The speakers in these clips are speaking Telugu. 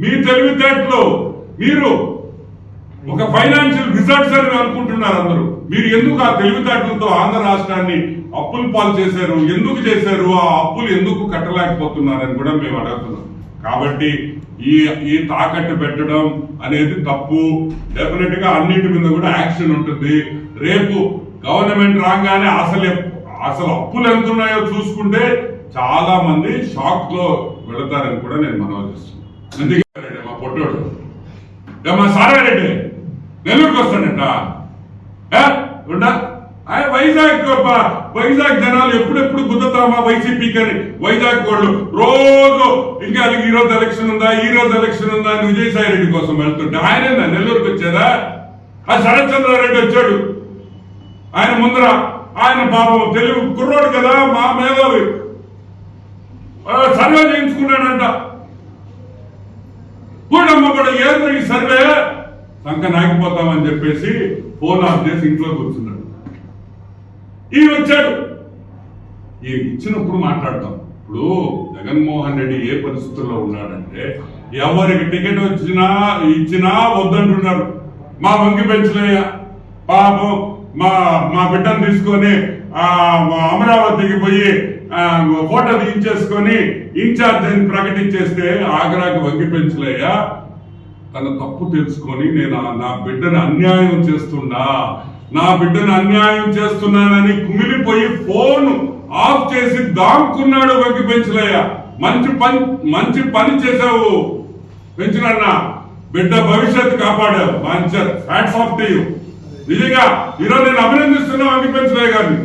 మీ తెలివితేటలు మీరు ఒక ఫైనాన్షియల్ రిజల్ట్స్ అని అనుకుంటున్నారు అందరూ. మీరు ఎందుకు ఆ తెలివితేటలతో ఆంధ్ర రాష్ట్రాన్ని అప్పులు పాలు చేశారు? ఎందుకు చేశారు? ఆ అప్పులు ఎందుకు కట్టలేకపోతున్నారని కూడా మేము అడుగుతున్నాం. కాబట్టి ఈ ఈ తాకట్టు పెట్టడం అనేది తప్పు. డెఫినెట్గా అన్నిటి మీద కూడా యాక్షన్ ఉంటుంది. రేపు గవర్నమెంట్ రాగానే అసలు అసలు అప్పులు ఎంత ఉన్నాయో చూసుకుంటే చాలా మంది షాక్లో వెళతారని కూడా నేను మనవి చేస్తున్నాను. అందుకే మా పొట్టోడు. మా సారారెడ్డి నెల్లూరుకి వస్తాడంట. ఉండా? ఆయన వైజాగ్ ప- వైజాగ్ జనాలు ఎప్పుడెప్పుడు గుద్దుతామా వైసీపీకి అని వైజాగ్ వాళ్ళు రోజు ఇంకా ఈ రోజు ఎలక్షన్ ఉందా ఈ రోజు ఎలక్షన్ ఉందా అని విజయసాయి రెడ్డి కోసం వెళ్తుంటే ఆయన నెల్లూరుకి వచ్చారా ఆ శరత్ చంద్రారెడ్డి వచ్చాడు. ఆయన ముందర ఆయన పాపం తెలుగు కుర్రోడు కదా మా మేధావి. సర్వే చేయించుకున్నాడంట. కూడమ్మబడి ఏంద్ర ఈ సర్వే? సంక నాగిపోతామని చెప్పేసి ఫోన్ ఆఫ్ చేసి ఇంట్లో కూర్చున్నాడు. ఈయన వచ్చాడు. ఈ ఇచ్చినప్పుడు మాట్లాడతాం. ఇప్పుడు జగన్మోహన్ రెడ్డి ఏ పరిస్థితుల్లో ఉన్నాడంటే ఎవరికి టికెట్ వచ్చినా ఇచ్చినా వద్దంటున్నారు మా వంగి పెంచలయ్య పాపం మా మా బిడ్డను తీసుకొని ఆ, మా అమరావతికి పోయి ఫోటో తీయించేసుకొని ఇన్ఛార్జ్ అని ప్రకటించేస్తే ఆగ్రాకి వంగి పెంచలయ్య తన తప్పు తెలుసుకొని నేను నా బిడ్డను అన్యాయం చేస్తున్నా. నా బిడ్డను అన్యాయం చేస్తున్నానని కుమిలిపోయి ఫోన్ ఆఫ్ చేసి దాక్కున్నాడు వెంకి పెంచలయ్య. మంచి పని మంచి పని చేశావు. పెంచినన్న బిడ్డ భవిష్యత్తు కాపాడావు. మంచి హ్యాట్స్ ఆఫ్ టు నిజంగా ఈరోజు నేను అభినందిస్తున్నా వెంకి పెంచలయ్య గారిని.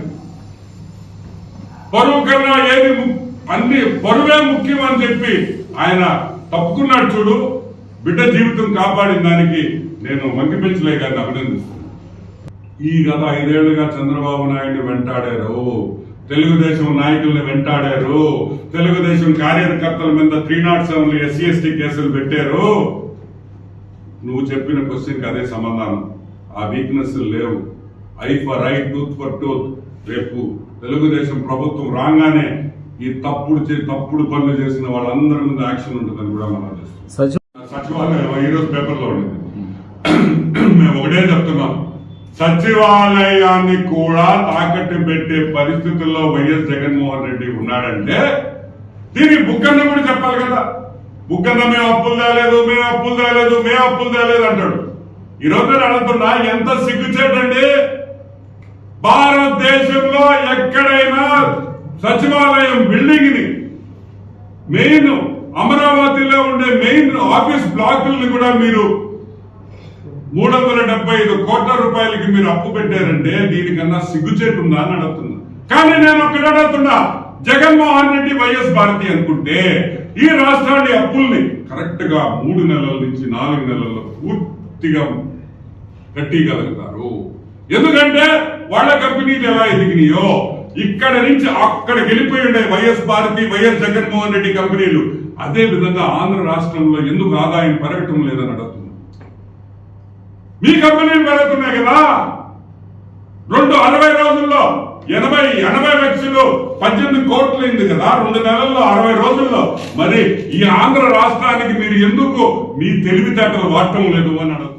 పరువు కన్నా ఏది అన్ని పరువే ముఖ్యం అని చెప్పి ఆయన తప్పుకున్నాడు చూడు. బిడ్డ జీవితం కాపాడిన దానికి నేను వంగిపెంచలే గారిని అభినందిస్తున్నాను. ఈ గత ఐదేళ్ళుగా చంద్రబాబు నాయుడు వెంటాడారు. తెలుగుదేశం నాయకుల్ని వెంటాడారు. తెలుగుదేశం కార్యకర్తల మీద three not seven SC ST కేసులు పెట్టారు. నువ్వు చెప్పిన క్వశ్చన్కి అదే సమాధానం. ఆ వీక్నెస్ లేవు. Eye for eye tooth for tooth. రేపు తెలుగుదేశం ప్రభుత్వం రాగానే ఈ తప్పుడు చే- తప్పుడు పనులు చేసిన వాళ్ళందరి మీద యాక్షన్ ఉంటుందని కూడా మనం చేస్తాం సచివాలయం ఈరోజు పేపర్లో ఉండేది మేము ఒకటే చెప్తున్నాం. సచివాలయాన్ని కూడా తాకట్టు పెట్టే పరిస్థితుల్లో వైఎస్ జగన్మోహన్ రెడ్డి ఉన్నాడంటే దీనికి బుక్కన్న కూడా చెప్పాలి కదా. బుక్కన్న మేము అప్పులు తేలేదు మేము అప్పులు తేలేదు మేము అప్పులు తేలేదు అంటాడు. ఈరోజు నేను అడుగుతున్నా ఎంత సిగ్గుచేటండి? భారతదేశంలో ఎక్కడైనా సచివాలయం బిల్డింగ్ని మెయిన్ అమరావతిలో ఉండే మెయిన్ ఆఫీస్ బ్లాకుల్ని కూడా మీరు మూడు వందల డెబ్బై ఐదు కోట్ల రూపాయలకి మీరు అప్పు పెట్టారంటే దీనికన్నా సిగ్గుచేటు ఉందా అని అడుగుతున్నా. కానీ నేను ఒక్కటి అడుగుతున్నా. జగన్మోహన్ రెడ్డి వైఎస్ భారతి అనుకుంటే ఈ రాష్ట్రాన్ని అప్పుల్ని కరెక్ట్గా మూడు నెలల నుంచి నాలుగు నెలల్లో పూర్తిగా కట్టిగలుగుతారు ఎందుకంటే వాళ్ళ కంపెనీలు ఎలా ఎదిగినాయో ఇక్కడ నుంచి అక్కడ వెళ్ళిపోయి ఉండే వైఎస్ భారతి వైఎస్ జగన్మోహన్ రెడ్డి కంపెనీలు. అదే విధంగా ఆంధ్ర రాష్ట్రంలో ఎందుకు ఆదాయం పెరగటం లేదని అడుగుతుంది మీ కంపెనీలు పెరుగుతున్నాయి కదా. రెండు అరవై రోజుల్లో ఎనభై ఎనభై లక్షలు పద్దెనిమిది కోట్లు కదా. రెండు నెలల్లో అరవై రోజుల్లో. మరి ఈ ఆంధ్ర రాష్ట్రానికి మీరు ఎందుకు మీ తెలివితేటలు వాడటం లేదు అని అడుగుతుంది